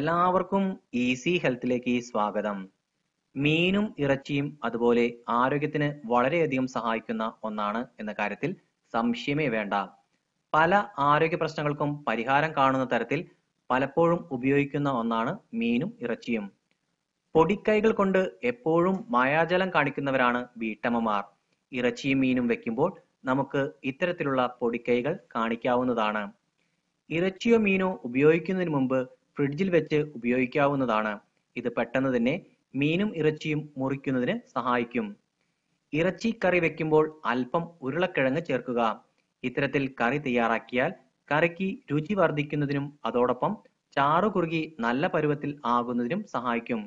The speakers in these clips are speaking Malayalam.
എല്ലാവർക്കും ഈസി ഹെൽത്തിലേക്ക് സ്വാഗതം. മീനും ഇറച്ചിയും അതുപോലെ ആരോഗ്യത്തിന് വളരെയധികം സഹായിക്കുന്ന ഒന്നാണ് എന്ന കാര്യത്തിൽ സംശയമേ വേണ്ട. പല ആരോഗ്യ പ്രശ്നങ്ങൾക്കും പരിഹാരം കാണുന്ന തരത്തിൽ പലപ്പോഴും ഉപയോഗിക്കുന്ന ഒന്നാണ് മീനും ഇറച്ചിയും. പൊടിക്കൈകൾ കൊണ്ട് എപ്പോഴും മായാജലം കാണിക്കുന്നവരാണ് വീട്ടമ്മമാർ. ഇറച്ചിയും മീനും വെക്കുമ്പോൾ നമുക്ക് ഇത്തരത്തിലുള്ള പൊടിക്കൈകൾ കാണിക്കാവുന്നതാണ്. ഇറച്ചിയോ മീനോ ഉപയോഗിക്കുന്നതിന് മുമ്പ് ഫ്രിഡ്ജിൽ വെച്ച് ഉപയോഗിക്കാവുന്നതാണ്. ഇത് പെട്ടെന്ന് തന്നെ മീനും ഇറച്ചിയും മുറിക്കുന്നതിന് സഹായിക്കും. ഇറച്ചി കറി വെക്കുമ്പോൾ അല്പം ഉരുളക്കിഴങ്ങ് ചേർക്കുക. ഇത്തരത്തിൽ കറി തയ്യാറാക്കിയാൽ കറിക്ക് രുചി വർദ്ധിക്കുന്നതിനും അതോടൊപ്പം ചാറു കുറുകി നല്ല പരുവത്തിൽ ആകുന്നതിനും സഹായിക്കും.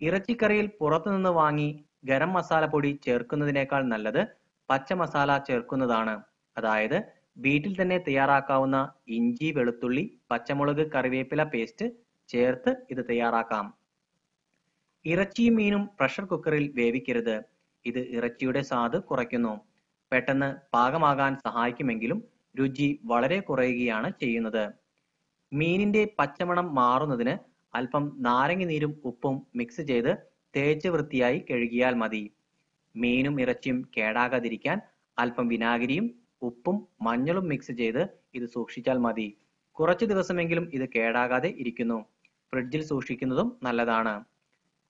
ഇറച്ചിക്കറിയിൽ പുറത്തുനിന്ന് വാങ്ങി ഗരം മസാല പൊടി ചേർക്കുന്നതിനേക്കാൾ നല്ലത് പച്ച മസാല ചേർക്കുന്നതാണ്. അതായത് വീട്ടിൽ തന്നെ തയ്യാറാക്കാവുന്ന ഇഞ്ചി വെളുത്തുള്ളി പച്ചമുളക് കറിവേപ്പില പേസ്റ്റ് ചേർത്ത് ഇത് തയ്യാറാക്കാം. ഇറച്ചിയും മീനും പ്രഷർ കുക്കറിൽ വേവിക്കരുത്. ഇത് ഇറച്ചിയുടെ സ്വാദ് കുറയ്ക്കുന്നു. പെട്ടെന്ന് പാകമാകാൻ സഹായിക്കുമെങ്കിലും രുചി വളരെ കുറയുകയാണ് ചെയ്യുന്നത്. മീനിന്റെ പച്ചമണം മാറുന്നതിന് അല്പം നാരങ്ങ നീരും ഉപ്പും മിക്സ് ചെയ്ത് തേച്ച് വൃത്തിയായി കഴുകിയാൽ മതി. മീനും ഇറച്ചിയും കേടാകാതിരിക്കാൻ അല്പം വിനാഗിരിയും ഉപ്പും മഞ്ഞളും മിക്സ് ചെയ്ത് ഇത് സൂക്ഷിച്ചാൽ മതി. കുറച്ച് ദിവസമെങ്കിലും ഇത് കേടാകാതെ ഇരിക്കുന്നു. ഫ്രിഡ്ജിൽ സൂക്ഷിക്കുന്നതും നല്ലതാണ്.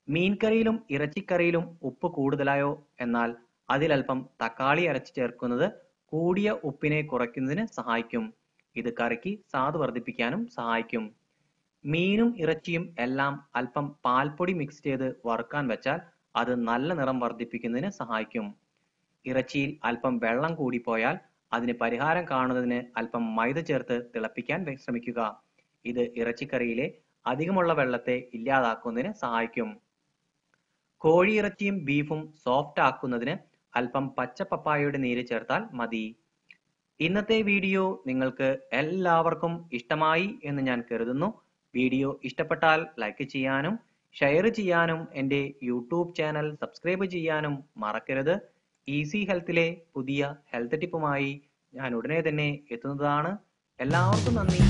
മീൻകറിയിലും ഇറച്ചിക്കറിയിലും ഉപ്പ് കൂടുതലായോ? എന്നാൽ അതിലൽപ്പം തക്കാളി അരച്ച് ചേർക്കുന്നത് കൂടിയ ഉപ്പിനെ കുറയ്ക്കുന്നതിന് സഹായിക്കും. ഇത് കറിക്ക് സ്വാദ് വർദ്ധിപ്പിക്കാനും സഹായിക്കും. മീനും ഇറച്ചിയും എല്ലാം അല്പം പാൽപ്പൊടി മിക്സ് ചെയ്ത് വറുക്കാൻ വെച്ചാൽ അത് നല്ല നിറം വർദ്ധിപ്പിക്കുന്നതിന് സഹായിക്കും. ഇറച്ചിയിൽ അല്പം വെള്ളം കൂടിപ്പോയാൽ അതിന് പരിഹാരം കാണുന്നതിന് അല്പം മൈദ ചേർത്ത് തിളപ്പിക്കാൻ ശ്രമിക്കുക. ഇത് ഇറച്ചിക്കറിയിലെ അധികമുള്ള വെള്ളത്തെ ഇല്ലാതാക്കുന്നതിന് സഹായിക്കും. കോഴിയിറച്ചിയും ബീഫും സോഫ്റ്റ് ആക്കുന്നതിന് അല്പം പച്ച പപ്പായയുടെ നീര് ചേർത്താൽ മതി. ഇന്നത്തെ വീഡിയോ നിങ്ങൾക്ക് എല്ലാവർക്കും ഇഷ്ടമായി എന്ന് ഞാൻ കരുതുന്നു. വീഡിയോ ഇഷ്ടപ്പെട്ടാൽ ലൈക്ക് ചെയ്യാനും ഷെയർ ചെയ്യാനും എന്റെ യൂട്യൂബ് ചാനൽ സബ്സ്ക്രൈബ് ചെയ്യാനും മറക്കരുത്. ഈസി ഹെൽത്തിലെ പുതിയ ഹെൽത്ത് ടിപ്പുമായി ഞാൻ ഉടനെ തന്നെ എത്തുന്നതാണ്. എല്ലാവർക്കും നന്ദി.